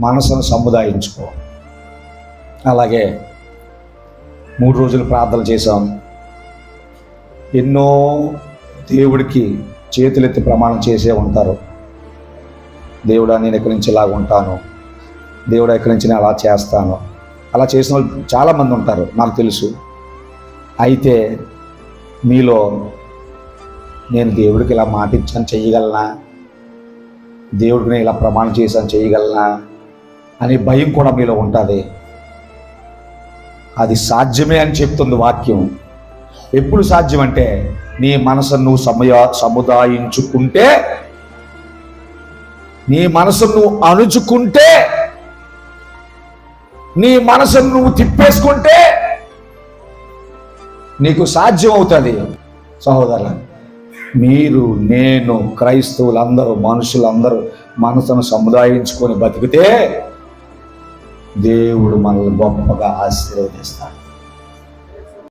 మనసును సముదాయించుకో అలాగే మూడు రోజులు ప్రార్థన చేశాం. ఎన్నో దేవుడికి చేతులెత్తి ప్రమాణం చేసే ఉంటారు. దేవుడా నేను ఇక్కడి నుంచి ఇలా ఉంటాను? దేవుడా ఇక్కడి నుంచి నేను అలా చేస్తాను? అలా చేసిన వాళ్ళు చాలామంది ఉంటారు నాకు తెలుసు. అయితే మీలో నేను దేవుడికి ఇలా మాట ఇచ్చాను చేయగలనా దేవుడికి నేను ఇలా ప్రమాణం చేశాను చేయగలనా అనే భయం కూడా మీలో ఉంటుంది అది సాధ్యమే అని చెప్తుంది వాక్యం. ఎప్పుడు సాధ్యం అంటే నీ మనసును నువ్వు సమయ సముదాయించుకుంటే నీ మనసును నువ్వు అణుచుకుంటే నీ మనసును నువ్వు తిప్పేసుకుంటే నీకు సాధ్యం అవుతుంది సహోదరుల మీరు నేను క్రైస్తవులందరూ మనుషులందరూ మనసును సముదాయించుకొని బతికితే దేవుడు మనల్ని గొప్పగా ఆశీర్వదిస్తాడు.